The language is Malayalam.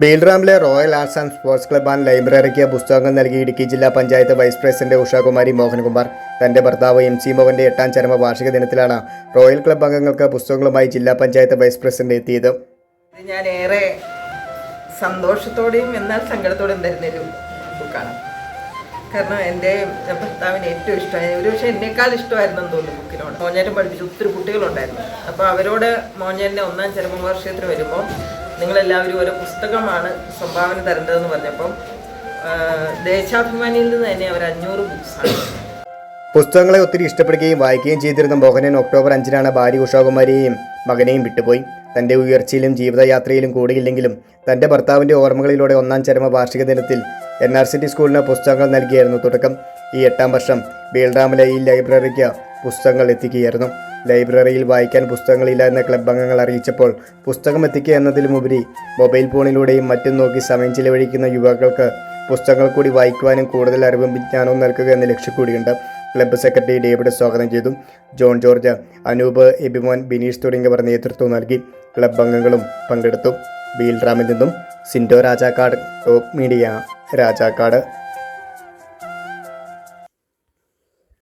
ബീൽറാമിലെ royal arts and sports club and ലൈബ്രറിക്ക് പുസ്തകങ്ങൾ നൽകി ഇടുക്കി ജില്ലാ പഞ്ചായത്ത് വൈസ് പ്രസിഡന്റ് ഉഷാകുമാരി മോഹൻകുമാർ. തന്റെ ഭർത്താവ് എം സി മോഹന്റെ എട്ടാം ചരമ വാർഷിക ദിനത്തിലാണ് റോയൽ ക്ലബ് അംഗങ്ങൾക്ക് പുസ്തകങ്ങളുമായി ജില്ലാ പഞ്ചായത്ത് വൈസ് പ്രസിഡന്റ് എത്തിയത്. ഞാൻ ഏറെ സന്തോഷത്തോടെയും എന്നാൽ സങ്കടത്തോടെയും തരുന്നൊരു ബുക്കാണ് കാരണം എന്റെ ഭർത്താവിന് ഏറ്റവും ഇഷ്ടമായ ഒരു പക്ഷേ എന്നേക്കാൾ ഇഷ്ടമായിരുന്നു എന്ന് തോന്നുന്നു ബുക്കിനോട് മോഞ്ഞേറ്റം പഠിപ്പിച്ച ഒത്തിരി കുട്ടികളുണ്ടായിരുന്നു. അപ്പോൾ അവരോട് മോഞ്ഞേന്റെ ഒന്നാം ചരമ വാർഷികത്തിന് വരുമ്പോൾ നിങ്ങളെല്ലാവരും ഓരോ പുസ്തകമാണ് സംഭാവന തരേണ്ടതെന്ന് പറഞ്ഞപ്പം ദേശാഭിമാനിയിൽ നിന്ന് തന്നെ അവർ അഞ്ഞൂറ് ബുക്സാണ് പുസ്തകങ്ങളെ ഒത്തിരി ഇഷ്ടപ്പെടുകയും വായിക്കുകയും ചെയ്തിരുന്ന മോഹനൻ ഒക്ടോബർ അഞ്ചിനാണ് ഭാര്യ ഉഷാകുമാരിയെയും മകനെയും വിട്ടുപോയി. തന്റെ ഉയർച്ചയിലും ജീവിതയാത്രയിലും കൂടിയില്ലെങ്കിലും തന്റെ ഭർത്താവിന്റെ ഓർമ്മകളിലൂടെ ഒന്നാം ചരമ വാർഷിക ദിനത്തിൽ എൻ ആർ സി ടി സ്കൂളിന് പുസ്തകങ്ങൾ നൽകിയായിരുന്നു തുടക്കം. ഈ എട്ടാം വർഷം ബീൽറാമലയിൽ ലൈബ്രറിക്ക് പുസ്തകങ്ങൾ എത്തിക്കുകയായിരുന്നു. ലൈബ്രറിയിൽ വായിക്കാൻ പുസ്തകങ്ങളില്ല എന്ന ക്ലബ് അംഗങ്ങൾ അറിയിച്ചപ്പോൾ പുസ്തകം എത്തിക്കുക എന്നതിലുമുപരി മൊബൈൽ ഫോണിലൂടെയും മറ്റും നോക്കി സമയം ചിലവഴിക്കുന്ന യുവാക്കൾക്ക് പുസ്തകങ്ങൾ കൂടി വായിക്കുവാനും കൂടുതൽ അറിവും വിജ്ഞാനവും നൽകുക എന്ന ലക്ഷ്യം കൂടിയുണ്ട് ക്ലബ്ബ് സെക്രട്ടറി ഡേവിഡ് സ്വാഗതം ചെയ്തു. ജോൺ ജോർജ് അനൂപ് എബിമോൻ ബിനീഷ് തുടങ്ങിയവർ നേതൃത്വം നൽകി ക്ലബ് അംഗങ്ങളും പങ്കെടുത്തു. ബീൽറാമിൽ നിന്നും സിൻഡോ രാജാക്കാട് ടോപ്പ് മീഡിയ രാജാക്കാട്.